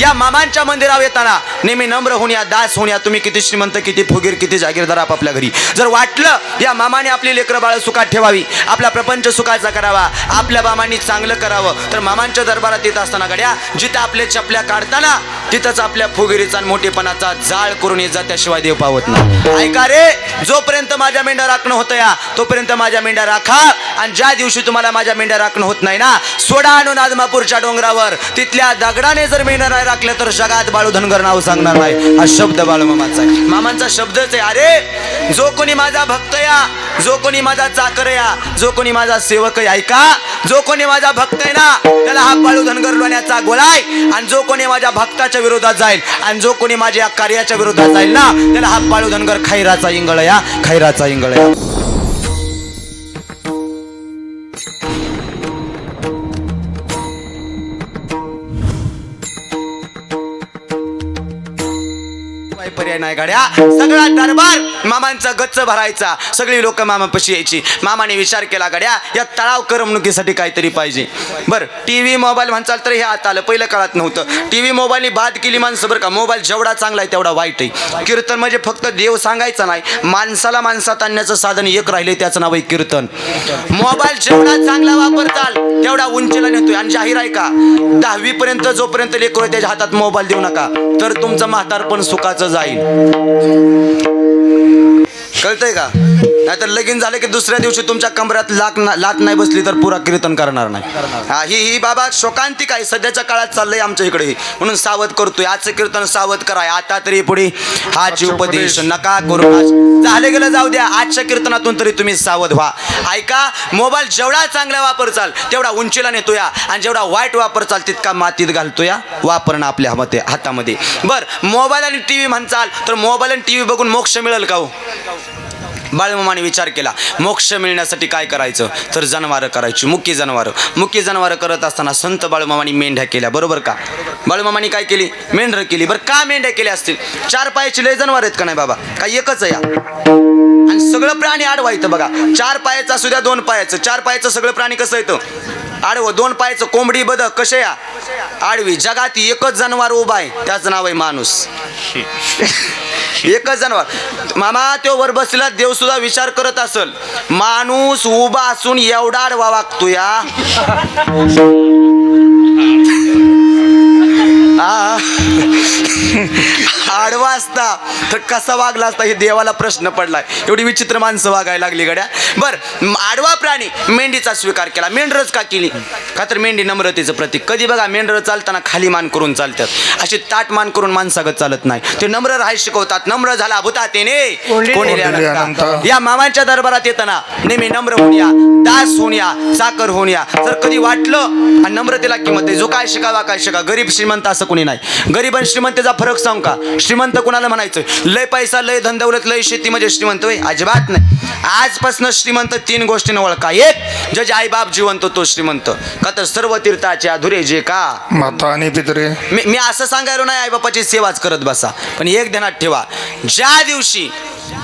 या मामांच्या मंदिरावर येताना नेहमी नम्र होऊन या दास होऊन या. तुम्ही किती श्रीमंत किती फुगीर किती जागीरदार आपापल्या घरी. जर वाटलं या मामाने आपली लेकरं बाळ सुखात ठेवावी आपला प्रपंच सुखाचा करावा आपल्या मामांनी चांगलं करावं तर मामांच्या दरबारात येत असताना गड्या जिथं आपल्या चपल्या काढताना तिथंच आपल्या फुगिरीचा आणि मोठेपणाचा जाळ करून येत जा त्याशिवाय देव पावत नाही. ऐका रे जोपर्यंत माझ्या मेंढ्या राखणं होतं या तोपर्यंत माझ्या मेंढ्या राखा. आणि ज्या दिवशी तुम्हाला माझ्या मेंढ्या राखणं होत नाही ना सोडा आणून आदमापूरच्या डोंगरावर. तिथल्या दगडाने जर मेंढ्या राखल्या तर जगात बाळू धनगर नाव सांगणार नाही. हा शब्द बाळू मामाचा आहे. मामांचा शब्दच आहे अरे जो कोणी माझा भक्त या जो कोणी माझा चाकर या जो कोणी माझा सेवक आहे ऐका जो कोणी माझा भक्त आहे ना त्याला हा बाळू धनगर लोण्याचा गोलाय आणि जो कोणी माझ्या भक्ताच्या विरोधात जाईल आणि जो कोणी माझ्या कार्याच्या विरोधात जाईल ना त्याला हा बाळू धनगर खैराचा इंगळ या खैराचा इंगळ या. पर्याय नाही गाड्या. सगळा दरबार मामांचा गच्च भरायचा. सगळी लोक मामापाशी यायची. मामाने विचार केला गाड्या या तळाव करमणुकीसाठी काहीतरी पाहिजे. बर टीव्ही मोबाईल म्हणचाल तर हे आता आलं. पहिलं काळात नव्हतं. टीव्ही मोबाईलने बाद केली माणसं बरं का. मोबाईल जेवढा चांगला आहे तेवढा वाईट आहे. कीर्तन म्हणजे फक्त देव सांगायचा नाही. माणसाला माणसात आणण्याचं साधन एक राहिले त्याचं नाव आहे कीर्तन. मोबाईल जेवढा चांगला वापरताल तेवढा उंचीला नेतोय आणि जाहीर आहे का? दहावी पर्यंत जोपर्यंत लेकरू त्याच्या हातात मोबाईल देऊ नका. तर तुमचं म्हातारपण सुखाचं जाईल. कळतंय का? नाहीतर लगीन झालं की दुसऱ्या दिवशी तुमच्या कमऱ्यात लाक ना- लात नाही बसली तर पुरा कीर्तन करणार नाही. हा ही ही बाबा शोकांतिक आहे. सध्याच्या काळात चाललंय आमच्या इकडे. म्हणून सावध करतोय. आजचं कीर्तन सावध कराय आता तरी पुढे हाची उपदेश. नका करू. झालं गेलं जाऊ द्या. आजच्या कीर्तनातून तरी तुम्ही सावध व्हा. ऐका मोबाईल जेवढा चांगला वापरचाल तेवढा उंचीला नेतोया. आणि जेवढा वाईट वापरचाल तितका मातीत घालतोया. वापरणं आपल्या हाते हातामध्ये. बर मोबाईल आणि टी व्ही म्हणचाल तर मोबाईल आणि टी व्ही बघून मोक्ष मिळेल का हो? बाळूमामाने विचार केला मोक्ष मिळण्यासाठी काय करायचं? तर जनावरं करायची मुख्य जनावरं. मुख्य जनावरं करत असताना संत बाळूमामाने मेंढ्या केल्या बरोबर का? बाळमामानी काय केली? मेंढरं केली. बरं का मेंढ्या केल्या असतील? चार पायाची लय जनावर आहेत का नाही बाबा? काय एकच आहे या. आणि सगळं प्राणी आडवा इथं बघा. चार पायाचं असू द्या दोन पायाचं. चार पायाचं सगळं प्राणी कसं येतं आडवं. दोन पायाचं कोंबडी बदक कसे या? आडवी. जगात एकच जनावर उभा आहे. त्याचं नाव आहे माणूस. एकच जनावर. मामा तो वर बसला देव सुद्धा विचार करत असल. माणूस उभा असून एवढा आडवा वागतो या आडवा असता तर कसा वागला असता हे देवाला प्रश्न पडलाय. एवढी विचित्र माणसं वागायला लागली गड्या. बर आडवा प्राणी मेंढीचा स्वीकार केला. मेंढरच का केली? का तर मेंढी नम्रतेचं प्रतीक. कधी बघा मेंढर चालताना खाली मान करून चालतात. अशी ताट मान करून माणसागत चालत नाही. ते नम्र राहाय शिकवतात. नम्र झाला भूता तेने कोणी. या मामांच्या दरबारात येताना नेहमी नम्र होऊन या दास होऊन या साकर होऊन या. जर कधी वाटलं आणि नम्रतेला किंमत आहे जो काय शिकावा काय शिका. गरीब श्रीमंत असं कोणी नाही. गरीब आणि श्रीमंतीचा फरक सांग का? श्रीमंत कोणाला म्हणायचं लय पैसा लय धनदौलत लय शेती म्हणजे श्रीमंत होय? अजिबात नाही. आजपासून श्रीमंत तीन गोष्टीने ओळखा. एक जज आईबाप जिवंत तो श्रीमंत. का तर सर्व तीर्थाचे अधुरे जे का? माता आणि पितरे. मी मी असं सांगायलो नाही आईबापाची सेवाच करत बसा. पण एक ध्यानात ठेवा. ज्या दिवशी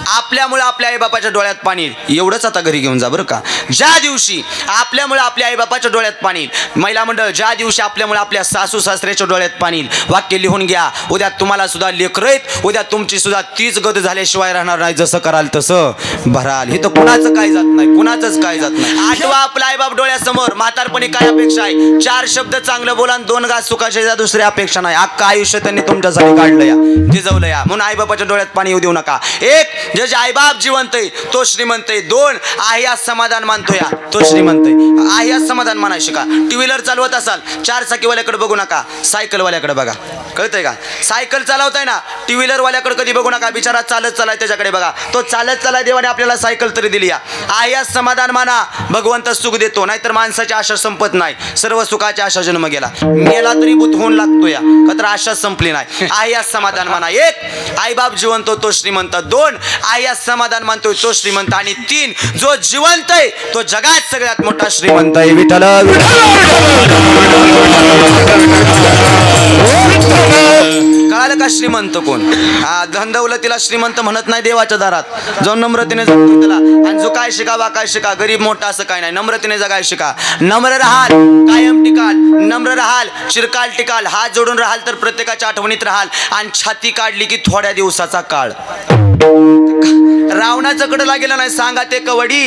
आपल्यामुळे आपल्या आईबापाच्या डोळ्यात पाणी एवढंच आता घरी घेऊन जा बरं का. ज्या दिवशी आपल्यामुळे आपल्या आईबापाच्या डोळ्यात पाणी महिला मंडळ ज्या दिवशी आपल्यामुळे आपल्या सासू सासऱ्याच्या डोळ्यात पाणी वाक्य लिहून घ्या. उद्या तुम्हाला सुद्धा लेकर उद्या तुमची सुद्धा तीच गत झाल्याशिवाय राहणार नाही जसं कराल तसं भराल. हे तर कुणाचं काय जात नाही कुणाचंच काय जात नाही. आठवा आपला आईबाप डोळ्यासमोर म्हातारपणी काय अपेक्षा आहे? चार शब्द चांगलं बोला आणि दोन गाज सुखाचे जा दुसरी अपेक्षा नाही. अख्खा आयुष्य त्यांनी तुमच्यासाठी काढलं या जिजवलं या. म्हणून आईबापाच्या डोळ्यात पाणी येऊ देऊ नका. एक ज्याचे जे आईबाप जिवंत आहे तो श्रीमंत आहे. दोन आह्या समाधान मानतो या तो श्रीमंत आहे. आह्या समाधान मानायचे शिका टू व्हीलर चालवत असाल चार चाकीवाल्याकडे बघू नका सायकलवाल्याकडे बघा. कळतंय का? सायकल चालवताय ना टू व्हीलरवाल्याकडे कधी बघू नका बिचारा चालत चालाय त्याच्याकडे बघा. तो चालत चालाय देवाने आपल्याला सायकल तरी दिली या. आया समाधान माना भगवंत सुख देतो नाहीतर माणसाची आशा संपत नाही. सर्व सुखाची आशा जन्म गेला. मेला तरी भूत होऊन लागतो या. का तर आशा संपली नाही. आया समाधान माना. एक आईबाप जिवंत तो श्रीमंत. दोन आया समाधान मानतोय तो श्रीमंत आणि तीन जो जिवंत आहे तो जगात सगळ्यात मोठा श्रीमंत आहे. विठ्ठल कळालं का श्रीमंत कोण? धनदौलतीला श्रीमंत म्हणत नाही देवाच्या दारात. जाऊन नम्रतेने जगतो त्याला आणि जो काय शिका बा काय शिका गरीब मोठा असं काय नाही. नम्रतेने जगाय शिका. नम्र राहाल कायम टिकाल नम्र राहाल चिरकाल टिकाल हात जोडून राहाल तर प्रत्येकाच्या आठवणीत राहाल आणि छाती काढली की थोड्या दिवसाचा काळ. रावणाचं कडे लागेलं नाही सांगा ते कवडी.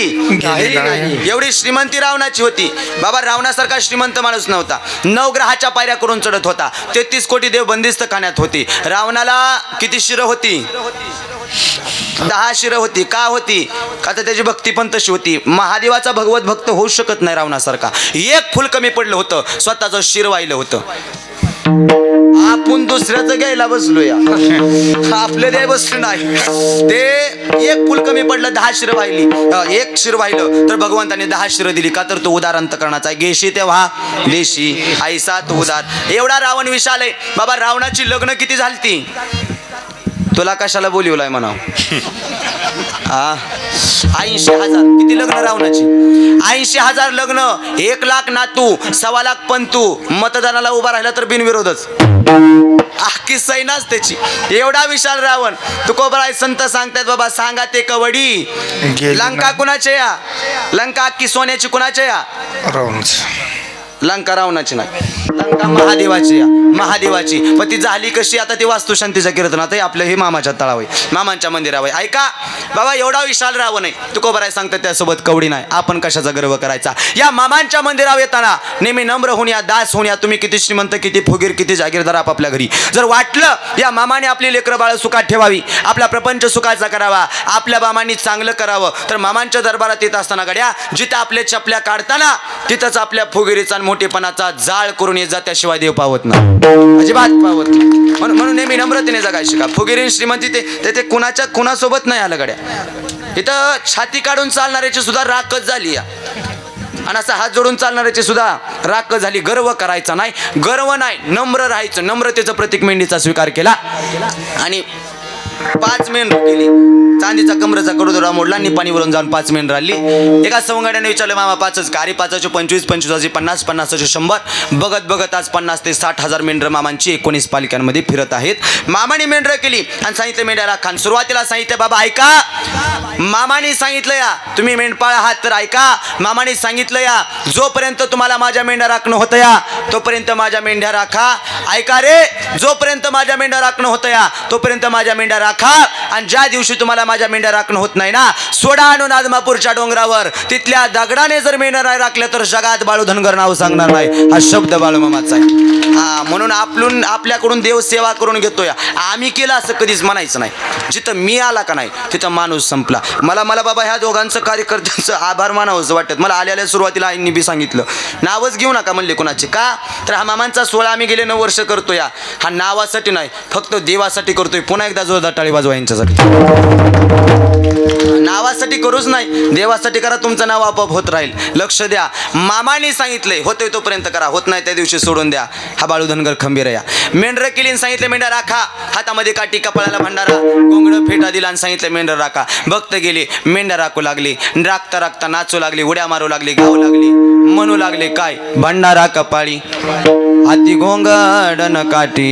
एवढी श्रीमंती रावणाची होती. बाबा रावणासारखा श्रीमंत माणूस नव्हता. नऊ ग्रहाच्या पायऱ्या करून चढत होता. तेहतीस कोटी देव बंदिस्त खाण्यात होती. रावणाला किती शिरं होती? दहा शिरं होती. का होती? का तर त्याची भक्ती पण तशी होती. महादेवाचा भगवत भक्त होऊ शकत नाही रावणासारखा. एक फुल कमी पडलं होतं. स्वतःचं शिर वाहिलं होतं. आपण दुसऱ्याचं घ्यायला बसलो या आपलं द्याय बसलो नाही. ते एक फुल कमी पडलं दहा शिर वाहिली. एक शिर वाहिलं तर भगवंताने दहा शिर दिली का तर तो उदार अंतकरणाचा आहे. तेव्हा देशी आईसा तो उदार. एवढा रावण विशाल आहे. बाबा रावणाची लग्न किती झालती? तुला कशाला बोलिवलाय म्हणा ऐंशी हजार. किती लग्न रावणाची? ऐंशी हजार लग्न एक लाख नातू सव्वा लाख पंतू. मतदानाला उभा राहिला तर बिनविरोधच. अख्खी सैनाच त्याची. एवढा विशाल रावण. तुकोबराय संत सांगतात बाबा सांगा ते कवडी. लंका ना. कुणाचे या? लंका अख्खी सोन्याची कुणाचे या? लंका रावणाची नाही. लंका महादेवाची महादेवाची. पण ती झाली कशी? आता ती वास्तुशांतीच्या कीर्तनात आहे आपलं हे मामाच्या तळाव आहे. मामांच्या मंदिरावर आहे. ऐका बाबा एवढा विशाल रावण आहे. तू कोबराय सांगतात त्यासोबत कवडी नाही. आपण कशाचा गर्व करायचा? या मामांच्या मंदिरावर येताना नेहमी नम्र होऊन या दास होऊन या तुम्ही किती श्रीमंत किती फुगीर किती जागीरदार आपापल्या घरी. जर वाटलं या मामाने आपली लेकरं बाळ सुखात ठेवावी आपला प्रपंच सुखाचा करावा आपल्या मामांनी चांगलं करावं तर मामांच्या दरबारात येत असताना गड्या जिथं आपल्या चपल्या काढताना तिथंच आपल्या फुगिरीचा मोठेपणाचा जाळ करून येत जा त्याशिवाय देव पावत नाही. अजिबात पावत नाही. म्हणून म्हणून नेहमी नम्रतेने जगायला शिका. फुगिरीन श्रीमंती ते ते ते कुणाच्या कुणासोबत नाही आलं गड्या. इथं छाती काढून चालणाऱ्याची सुद्धा राखच झाली या. आणि असं हात जोडून चालणाऱ्याची सुद्धा राख झाली. गर्व करायचा नाही. गर्व नाही. नम्र राहायचं. नम्रतेचं प्रतीक मेंढीचा स्वीकार केला. आणि पाच मेन केली. चांदीचा कमरेचा कडोदरा मोडला निपाणीवरून जाऊन पाच मेंढ राहिली. एका सवंगाड्याने विचारलं मामा पाचच का अरे पाचाचे पंचवीस पंचवीसाचे पन्नास पन्नासाचे शंभर. बघत बघत आज पन्नास ते साठ हजार मेंढर मामांची एकोणीस पालिकांमध्ये फिरत आहेत. मामाने मेंढर केली आणि सांगितलं मेंढ्या खान सुरुवातीला सांगितलं बाबा ऐका. मामाने सांगितलं या तुम्ही मेंढपाळ आहात तर ऐका. मामाने सांगितलं या जोपर्यंत तुम्हाला माझ्या मेंढ्या राखणं होतं या तोपर्यंत माझ्या मेंढ्या राखा. ऐका रे जोपर्यंत माझ्या मेंढ्या राखणं होतं या तोपर्यंत माझ्या मेंढ्या राखा. आणि ज्या दिवशी तुम्हाला माझ्या मेंढ्या राखणं होत नाही ना सोडा आणून आदमापूरच्या डोंगरावर. तिथल्या दगडाने जर मेंढ्या नाही राखल्या तर जगात बाळू धनगर नाव सांगणार नाही. हा शब्द बाळूमामाचा आहे. हा म्हणून आपलून आपल्याकडून देव सेवा करून घेतोय. आम्ही केलं असं कधीच म्हणायचं नाही. जिथं मी आला का नाही तिथं माणूस संपला. मला मला बाबा ह्या दोघांचं कार्यकर्त्यांचं आभार मानावंच वाटत. मला आल्याल्या सुरुवातीला आईंनी बी सांगितलं. नावच घेऊ नका म्हणले कोणाचे. का? तर हा मामांचा सोहळा आम्ही गेले नऊ वर्ष करतोय हा. नावासाठी नाही फक्त देवासाठी करतोय. पुन्हा एकदा जोरदार टाळी बाजू यांच्यासाठी. नावासाठी करूच नाही देवासाठी करा तुमचं नाव आपोआप होत राहील. लक्ष द्या. मामाने सांगितलंय होतोय तोपर्यंत करा. होत नाही त्या दिवशी सोडून द्या. हा बाळू धनगर खंबीर या मेंढर केली सांगितलं मेंढा राखा. हातामध्ये काठी कपाळाला भंडारा. गोंगड फेटा दिला आणि सांगितलं मेंढर राखा. भक्त गेले मेंढा राखू लागली. राखता राखता नाचू लागले उड्या मारू लागले गाऊ लागले म्हणू लागले काय? भंडारा कपाळी. हाती घोंगडन काठी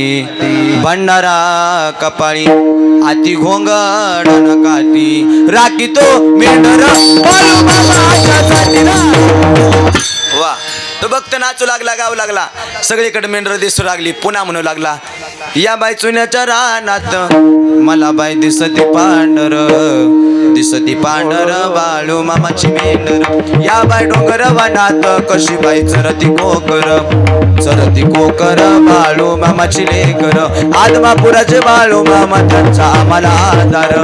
भंडारा कपाळी. हाती घोंगडन काठी राखी तो मेंढर वा तो भक्त नाचू लागला गाव लागला. सगळीकडे मेंढर दिसू लागली पुन्हा म्हणू लागला. या बाई चुन्याच्या रानात मला बाई दिसती पांढर. दिसती पांढर बाळू मामाची मेंढर. या बाय डोंगर वनात कशी बाई चरती कोकर. चरती कोकर बाळू मामाची लेकर. आदमापुराचे बाळू मामा त्यांचा आम्हाला आधार.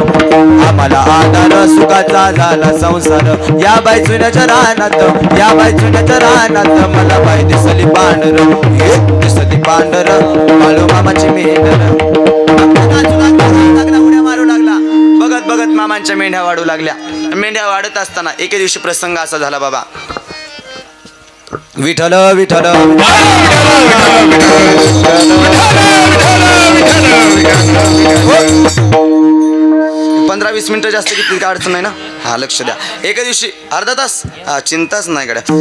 आम्हाला आधार सुखाचा झाला संसार. या बाई चुन्याच्या रानात या बाई चुन्याच्या रानात मला बाई दिसली पांढर. हे दिसली पांढर बाळू मामाची मेंढर. मामांच्या मेंढ्या वाढू लागल्या मेंढ्या वाढत असताना एके दिवशी प्रसंग असा झाला बाबा विठल विठल पंधरा वीस मिनिटं जास्त किती काय अडचण नाही ना? हा लक्ष द्या. एका दिवशी अर्धा तास? हा चिंताच नाही गड्या.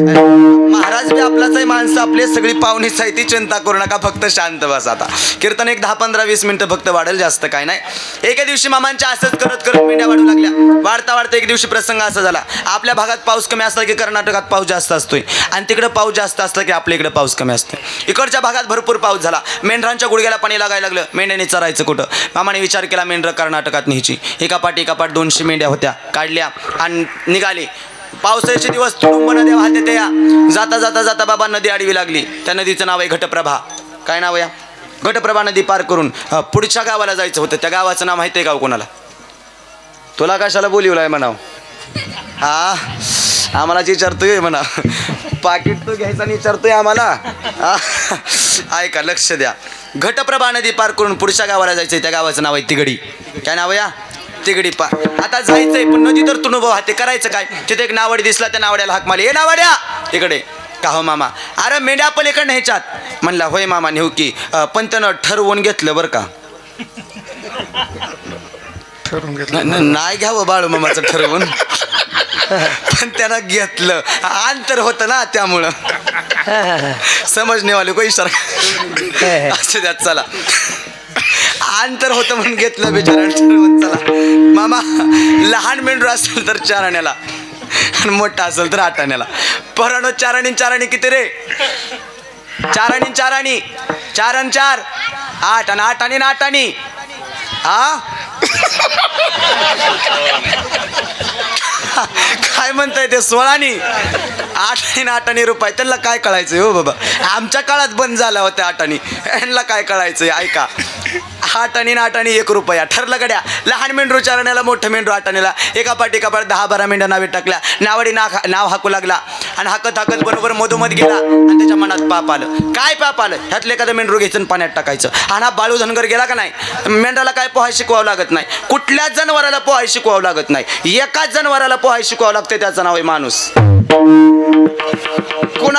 महाराज बी आपलाच आहे माणसं आपले सगळी पाहुणीच आहे ती चिंता करू नका फक्त शांत बस आता. कीर्तन एक दहा पंधरा वीस मिनिटं फक्त वाढेल जास्त काय नाही. एका दिवशी मामांच्या असंच करत करत मेंढ्या वाढू लागल्या. वाढता वाढता एक दिवशी प्रसंग असा झाला. आपल्या भागात पाऊस कमी असला की कर्नाटकात पाऊस जास्त असतोय. आणि तिकडे पाऊस जास्त असला की आपल्या इकडे पाऊस कमी असतो इकडच्या भागात भरपूर पाऊस झाला. मेंढरांच्या गुडघ्याला पाणी लागायला लागलं. मेंढ्याने चरायचं कुठं? मामाने विचार केला मेंढरं कर्नाटकात न्यायची. एका पाठी एका दोनशे मेंढ्या होत्या काढल्या आणि निघाली. पावसाचे दिवस तुडुंब नद्या वाहते त्या जाता जाता जाता बाबा नदी आडवी लागली. त्या नदीचं नाव आहे घटप्रभा. काय नाव आहे या? घटप्रभा नदी पार करून पुढच्या गावाला जायचं होतं. त्या गावाचं नाव माहिती आहे गाव हो कोणाला? तुला कशाला बोलिवलाय म्हणाव? हा? आम्हाला विचारतोय म्हणा. पाकिट तो घ्यायचा आणि विचारतोय आम्हाला. ऐका लक्ष द्या. घटप्रभा नदी पार करून पुढच्या गावाला जायचंय. त्या गावाचं नाव आहे तिगडी. काय नाव या? तिगडी पार आता जायचंय पण नदी तर तुनुभव वाहते. करायचं काय? तिथे एक नावडी दिसला त्या नावड्याला हाक मारली. ए नावड्या! इकडे. का हो मामा? अरे मेंढ्या पलीकडे न्यायच्यात म्हणला होय मामा नेऊ की. पण त्यानं ठरवून घेतलं बरं का. ठरवून घेतलं. नाही घ्यावं बाळू मामाचं ठरवून. पण त्यानं घेतलं. अंतर होतं ना त्यामुळं. समजणे वाले को इशारा असं द्या चला. अंतर होतं म्हणून घेतलं बिचारा चला. मामा लहान मेंढू असेल तर चार आण्याला. आणि मोठा असेल तर आठ आण्याला. परानो चार आणि चार आणि किती रे? चार आणि चार आणि. चार आणि चार. आठ आणि आठ आणि आठ आणि. हा काय म्हणताय ते सोळानी आठ आणि आठानी रुपये. त्यांना काय कळायचं? हो बाबा. आमच्या काळात बंद झाला होत्या आणि. यांना काय कळायचं? ऐका. आठ आणि आठ आणि एक रुपया. ठरलं गड्या. लहान मेंढरू चारण्याला मोठं मेंढरू आठाण्याला एका पाठी एका पाठी दहा बारा मेंढ्या नावे टाकल्या. नावाडी ना नाव हाकू लागला. आणि हाकत हाकत बरोबर मधोमध गेला. आणि त्याच्या मनात पाप आलं. काय पाप आलं? ह्यातलं एखादं मेंढरू घ्यायचं पाण्यात टाकायचं. आणि हा बाळू धनगर गेला का नाही? मेंढराला काय पोहाय शिकवावं लागत नाही. कुठल्याच जनावराला पोहाय शिकवावं लागत नाही? एकाच जनावराला पोहाय शिकवावं लागते त्याचं नाव आहे माणूस.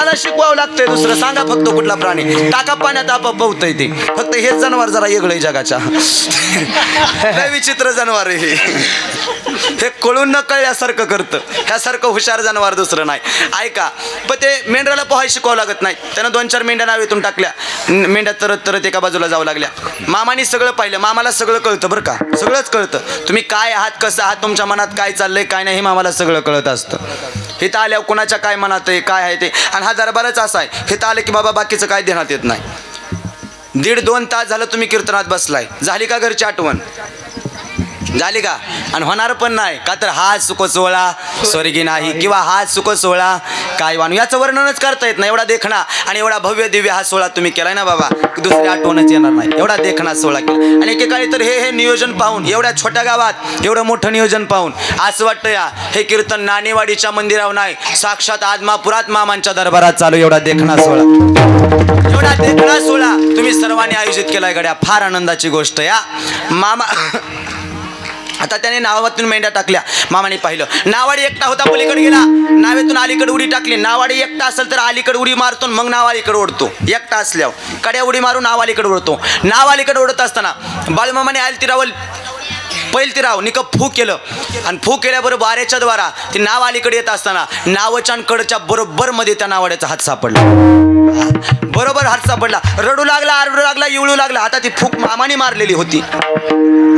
कोणाला शिकवावं लागतंय दुसरं? सांगा फक्त कुठला प्राणी. टाका पाण्यात आपाप पोहतंय ते. फक्त हेच जनावर जरा वेगळं जगाच्या. विचित्र जनावर आहे हे. हे कळून न कळल्यासारखं करतं. ह्यासारखं हुशार जनावर दुसरं नाही. ऐका पण ते मेंढ्याला पोहाय शिकवावं लागत नाही. त्यानं दोन चार मेंढ्या नावेतून टाकल्या. मेंढ्या तरत तरत एका बाजूला जाऊ लागल्या. मामाने सगळं पाहिलं. मामाला सगळं कळतं बरं का? सगळंच कळतं. तुम्ही काय आहात कसं आहात तुमच्या मनात काय चाललंय काय नाही हे मामाला सगळं कळत असतं. हिथं आल्यावर कुणाच्या काय मनात आहे काय आहे ते? आणि हा दरबारच असा आहे. हिथं आलं की बाबा बाकीचं काय देण्यात येत नाही. दीड दोन तास झालं तुम्ही कीर्तनात बसलाय. झाली का घरची आठवण? झाली का? आणि होणार पण नाही. का तर हा सुख सोहळा स्वर्गी नाही किंवा हा सुख सोहळा काय वाणू याचं वर्णनच करता येत नाही. एवढा देखणा आणि एवढा भव्य दिव्य हा सोहळा तुम्ही केलाय ना बाबा? दुसरी आठवणच येणार नाही. एवढा देखणा सोहळा केला. आणि एकेकाळी तर हे हे नियोजन पाहून एवढ्या छोट्या गावात एवढं मोठं नियोजन पाहून असं वाटतं या हे कीर्तन नाणेवाडीच्या मंदिरावर नाही. साक्षात आदमापुरात मामांच्या दरबारात चालू एवढा देखणा सोहळा. एवढा देखणा सोहळा तुम्ही सर्वांनी आयोजित केलाय गड्या. फार आनंदाची गोष्ट या. मामा आता त्याने नावातून मेंढ्या टाकल्या. मामाने पाहिलं. नावाडी एकटा होता पलीकडे गेला. नावेतून अलीकडे उडी टाकली. नावाडी एकटा असेल तर अलीकडे उडी मारतो मग नाव अलीकडे ओढतो. एकटा असल्यावर. कड्या उडी मारून नाव अलीकडे ओढतो. नाव अलीकडे ओढत असताना बाळूमामाने आयल तिरावल पैल तिराव निक फू केलं. आणि फू केल्याबरोबर वाऱ्याच्या द्वारा ते नाव अलीकडे येत असताना नावच्यान कडच्या बरोबर मध्ये त्या नावाड्याचा हात सापडला. बरोबर हात सापडला. रडू लागला आरडू लागला इवळू लागला. आता ती फूक मामाने मारलेली होती.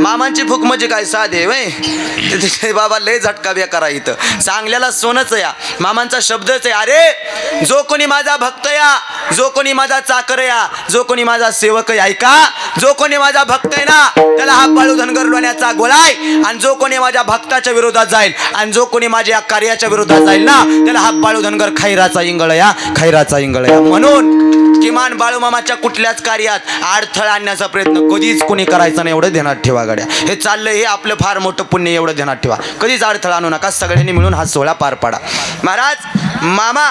मामांची फूक म्हणजे काय? साधे वय. बाबा लय झटका बेकारा इथं. चांगल्याला सोनच या. मामांचा शब्दच आहे अरे जो कोणी माझा भक्त या जो कोणी माझा चाकर या जो कोणी माझा सेवक ऐका. जो कोणी माझा भक्त आहे ना त्याला हा बाळू धनगर लोण्याचा बोलाय. आणि जो कोणी माझ्या भक्ताच्या विरोधात जाईल आणि जो कोणी माझ्या कार्याच्या विरोधात जाईल ना त्याला हा बाळू धनगर खैराचा इंगळ या खैराचा इंगळ या. म्हणून किमान बाळूमामाच्या कुठल्याच कार्यात अडथळा आणण्याचा प्रयत्न कधीच कोणी करायचा नाही एवढं ध्यानात ठेवा गड्या. हे चाललंय हे आपलं फार मोठं पुण्य एवढं ध्यानात ठेवा. कधीच अडथळा आणू नका. सगळ्यांनी मिळून हा सोहळा पार पाडा. महाराज मामा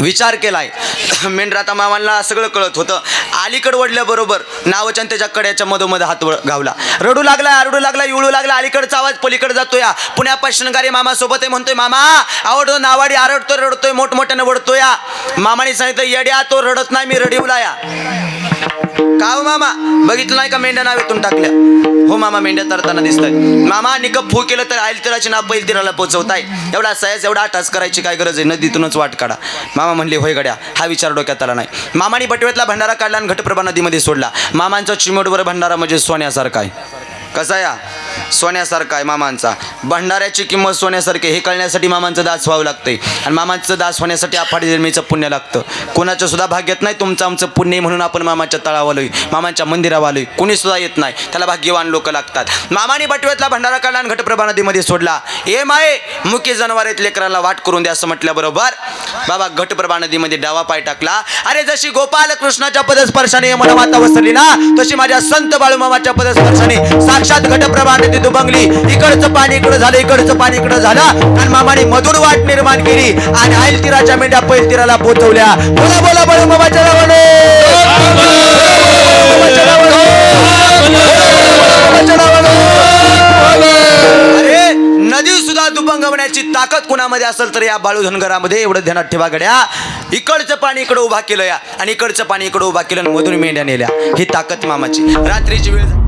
विचार केलाय. मेंढराता मामांना सगळं कळत होतं. अलीकड वडल्याबरोबर नावचन त्याच्या कड्याच्या मधोमध हात वळ- रडू लागला आरडू लागला इवळू लागला अलीकडचा आवाज पलीकडे जातोय. पुण्या पश्चिमगारी मामा सोबत आहे म्हणतोय मामा आवडतो नावाडी आरडतोय रडतोय मोठमोठ्याने वडतोय. मामाने सांगितलं येड्या तो रडत नाही मी रडिवला या का हो मामा? बघितलं नाही का मेंढ्या नावेतून टाकल्या? हो मामा मेंढ्या तरताना दिसतात मामा निकप फू केलं तर आईल तिराची नाव पैल तिराला पोचवताय. एवढा सयाच एवढा टाच करायची काय गरज आहे? नदीतूनच वाट काढा. मामा म्हणले होय गड्या हा विचार डोक्यात आला नाही. मामाने बटव्यातला भंडारा काढला आणि घटप्रभा नदीमध्ये सोडला. मामांचा चिमोटवर भंडारा म्हणजे सोन्यासारखा आहे. कसा या? सोन्यासारखा आहे मामांचा. भंडाऱ्याची किंमत सोन्यासारखी हे कळण्यासाठी मामांचं दास व्हावं लागतंय. आणि मामांचं दास होण्यासाठी आफाडी जन्मीचं पुण्य लागतं. कोणाचं सुद्धा भाग्य नाही तुमचं आमचं पुण्य म्हणून आपण मामाच्या तळावालोय मामाच्या मामांच्या कुणी सुद्धा येत नाही. त्याला भाग्यवान लोक लागतात. मामाने बटव्यातला भंडारा काढला आणि घटप्रभा नदीमध्ये सोडला. हे माये मुख्य जनावर आहेत लेकरांना वाट करून द्या असं म्हटल्याबरोबर बाबा घटप्रभा नदीमध्ये डावा पाय टाकला. अरे जशी गोपाल कृष्णाच्या पदस्पर्शाने मला माता वसरली ना तशी माझ्या संत बाळूमामाच्या पदस्पर्शाने साक्षात घटप्रभा नदी दुबंगली. इकडचं पाणी इकडं झालं इकडचं पाणी इकडं झालं. आणि मामाने मधुर वाट निर्माण केली. आणि आईल तिराच्या मेंढ्या पैल तिराला पोचवल्या. बोला बोला बोला नावाने बाळूमामाच्या नावाने. नदी सुद्धा दुबंगवण्याची ताकद कुणामध्ये असेल तर या बाळू धनगरामध्ये एवढं ध्यानात ठेवा गड्या. इकडचं पाणी इकडं उभा केलं या. आणि इकडचं पाणी इकडं उभा केलं आणि मधून मेंढ्या नेल्या. ही ताकद मामाची. रात्रीची वेळ